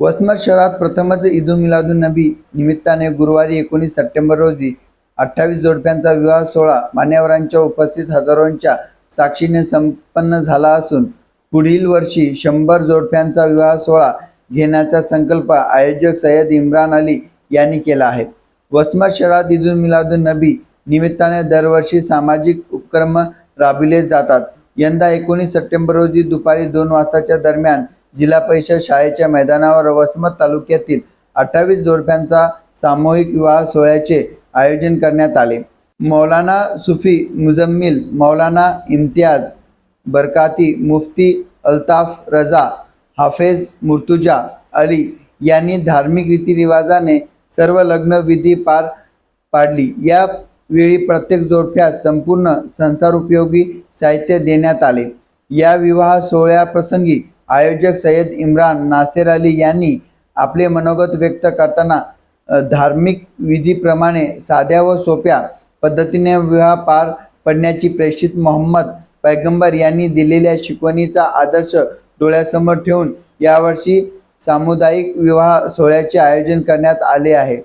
वसमत शहरात प्रथमच ईद मिलादून नबी निमित्ताने गुरुवारी एकोणीस सप्टेंबर रोजी अठ्ठावीस जोडप्यांचा विवाह सोहळा मान्यवरांच्या उपस्थित हजारोंच्या साक्षीने संपन्न झाला असून पुढील वर्षी शंभर जोडप्यांचा विवाह सोहळा घेण्याचा संकल्प आयोजक सय्यद इम्रान अली यांनी केला आहे. वसमत शहरात ईद मिलादून नबी निमित्ताने दरवर्षी सामाजिक उपक्रम राबविले जातात. यंदा एकोणीस सप्टेंबर रोजी दुपारी दोन वाजताच्या दरम्यान जिल्हा परिषद शाळेच्या मैदानावर वसमत तालुक्यातील अठ्ठावीस जोडप्यांचा सामूहिक विवाह सोहळ्याचे आयोजन करण्यात आले. मौलाना सुफी मुजम्मिल मौलाना इम्तियाज बरकाती मुफ्ती अल्ताफ रजा हाफेज मुर्तुजा अली यांनी धार्मिक रीतिरिवाजाने सर्व लग्नविधी पार पाडली. यावेळी प्रत्येक जोडप्यास संपूर्ण संसारोपयोगी साहित्य देण्यात आले. या विवाह सोहळ्याप्रसंगी आयोजक सय्यद इम्रान नासेर अली यांनी आपले मनोगत व्यक्त करताना धार्मिक विधीप्रमाणे साध्या व सोप्या पद्धतीने विवाह पार पडण्याची प्रेषित मोहम्मद पैगंबर यांनी दिलेल्या शिकवणीचा आदर्श डोळ्यासमोर ठेवून यावर्षी सामुदायिक विवाह सोहळ्याचे आयोजन करण्यात आले आहे.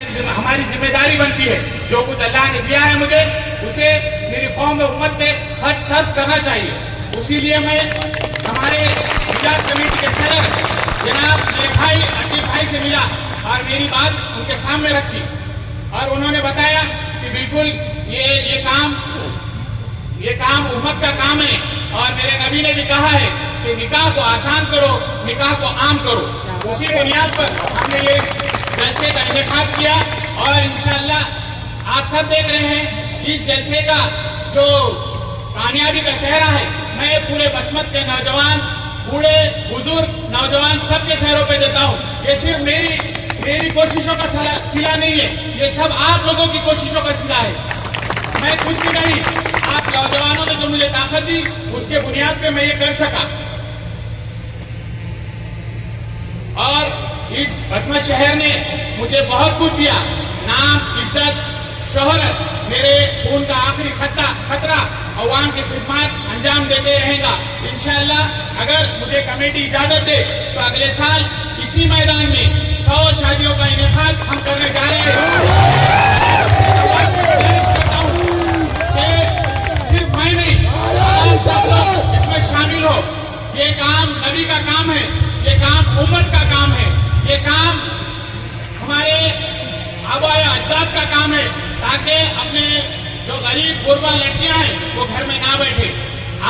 हमारी जिम्मेदारी बनती है। जो कुछ अल्लाह ने दिया है मुझे उसे मेरी फॉर्म में उम्मत में हद सर्व करना चाहिए। उसीलिए मैं हमारे गुजरात कमेटी के सदर जनाब मेरे भाई अकीब भाई से मिला और मेरी बात उनके सामने रखी। और उन्होंने बताया कि बिल्कुल ये ये काम ये काम उम्मत का काम है। और मेरे नबी ने भी कहा है कि निकाह को आसान करो, निकाह को आम करो। उसी बुनियाद पर हमने ये जलसे का इनेकाद किया और इंशाल्लाह आप सब देख रहे हैं, इस जलसे का जो कामयाबी का चेहरा है मैं पूरे बसमत के नौजवान, बूढ़े, बुज़ुर्ग नौजवान सबके शहरों पे देता हूँ। ये सिर्फ़ मेरी मेरी कोशिशों का सिला नहीं है। ये सब आप लोगों की कोशिशों का सिला है। मैं कुछ भी नहीं, आप नौजवानों ने जो मुझे ताकत दी, उसके बुनियाद पे मैं ये कर सका। और इस बसमत शहर ने मुझे बहुत कुछ दिया। नाम, इज़्ज़त, शोहरत, मेरे खून का आखिरी खतरा खतरा अवाम की खिदमत अंजाम देते रहेगा। इंशाल्लाह, अगर मुझे कमेटी इजाज़त दे तो अगले साल इसी मैदान में सौ शादियों का इनेकाद हम करने जा रहे हैं। सिर्फ़ मैं नहीं, इसमें शामिल हो। ये काम नबी का काम है, ये काम उम्मत का काम है, ये काम हमारे आबाया अजदाद का काम है, ताकि अपने जो गरीब गुरबा लड़कियाँ हैं, वो घर में ना बैठे।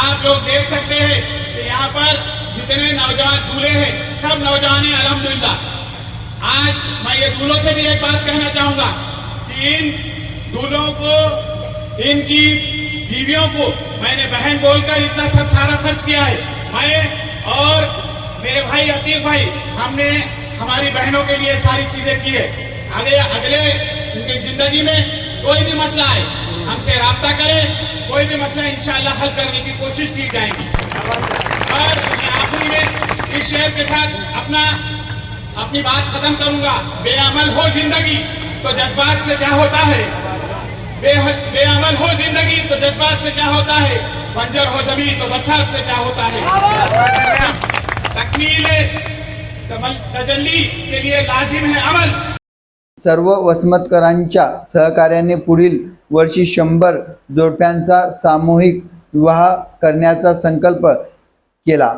आप लोग देख सकते हैं कि यहाँ पर जितने नौजवान दूल्हे हैं, सब नौजवान है अलहमदुल्ला आज मैं ये दूल्हों से भी एक बात कहना चाहूँगा कि इन दूल्हों को, इनकी बीवियों को मैंने बहन बोलकर इतना सब सारा खर्च किया है। मैं और मेरे भाई अतीक भाई, हमने, हमारी बहनों के लिए सारी चीज़ें की है। आगे, अगले, उनकी ज़िंदगी में कोई भी मसला है, हमसे रब्ता करें। कोई भी मसला इंशाल्लाह हल करने की कोशिश की जाएगी। और आखिरी में इस शेर के साथ अपना, अपनी बात खत्म करूँगा। बेअमल हो ज़िंदगी तो जज्बात से क्या होता है? बेअमल हो ज़िंदगी तो जज्बात से क्या होता है? बंजर हो ज़मीन तो बरसात से क्या होता है? तकमील तजल्ली के लिए लाजिम है अमल। सर्व वसमतकरांच्या सहकार्याने पुढील वर्षी शंभर जोडप्यांचा सामूहिक विवाह करण्याचा संकल्प केला.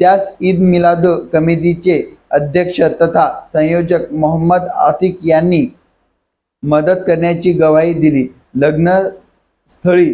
त्यास ईद मिलाद कमिटीचे अध्यक्ष तथा संयोजक मोहम्मद आतिक यांनी मदत करण्याची गवाही दिली. लग्नस्थळी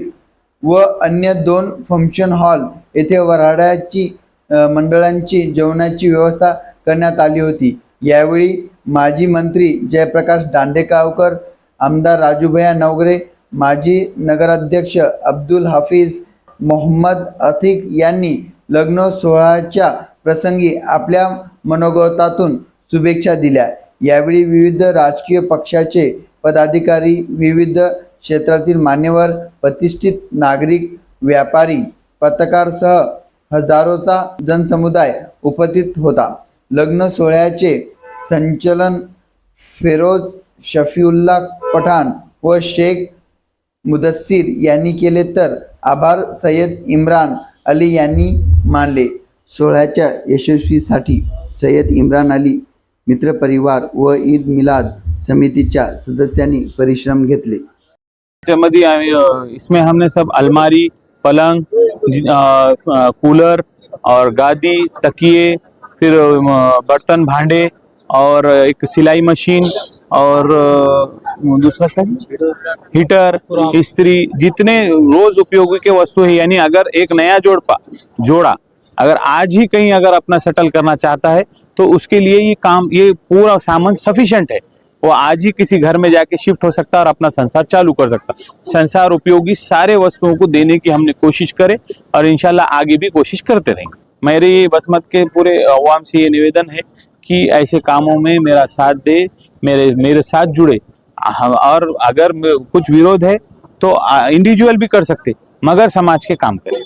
व अन्य दोन फंक्शन हॉल येथे वऱ्हाडाची मंडळांची जेवणाची व्यवस्था करण्यात आली होती. यावेळी माजी मंत्री जयप्रकाश दांडेकावकर आमदार राजूभया नवगरे माजी नगराध्यक्ष अब्दुल हाफिज मोहम्मद अतिक यांनी लग्न सोहळ्याच्या प्रसंगी आपल्या मनोगतातून शुभेच्छा दिल्या. यावेळी विविध राजकीय पक्षाचे पदाधिकारी विविध क्षेत्रातील मान्यवर प्रतिष्ठित नागरिक व्यापारी पत्रकारसह हजारोचा जनसमुदाय उपस्थित होता. लग्न सोहळ्याचे संचलन फेरोज शफीउल्ला पठाण व शेख मुदस्सीर यांनी केले तर आभार सय्यद इम्रान अली यांनी मानले. सोहळ्याच्या यशस्वीसाठी सय्यद इम्रान अली मित्रपरिवार व ईद मिलाद समितीच्या सदस्यांनी परिश्रम घेतले. त्यामध्ये आम्ही इसमें हमने सब अलमारी पलंग कूलर और गादी तकिए फिर बर्तन भांडे और एक सिलाई मशीन और दूसरा क्या? हीटर, इस्त्री, जितने रोज उपयोगी के वस्तु है, यानी अगर एक नया जोड़पा, जोड़ा, अगर आज ही कहीं अगर अपना सेटल करना चाहता है तो उसके लिए ये काम, ये पूरा सामान सफिशिएंट है। वो आज ही किसी घर में जाके शिफ्ट हो सकता है और अपना संसार चालू कर सकता है। संसार उपयोगी सारे वस्तुओं को देने की हमने कोशिश करे और इंशाल्लाह आगे भी कोशिश करते रहेंगे। मेरे ये बसमत के पूरे अवाम से ये निवेदन है कि ऐसे कामों में मेरा साथ दे, मेरे मेरे साथ जुड़े। और अगर कुछ विरोध है तो इंडिविजुअल भी कर सकते, मगर समाज के काम करें।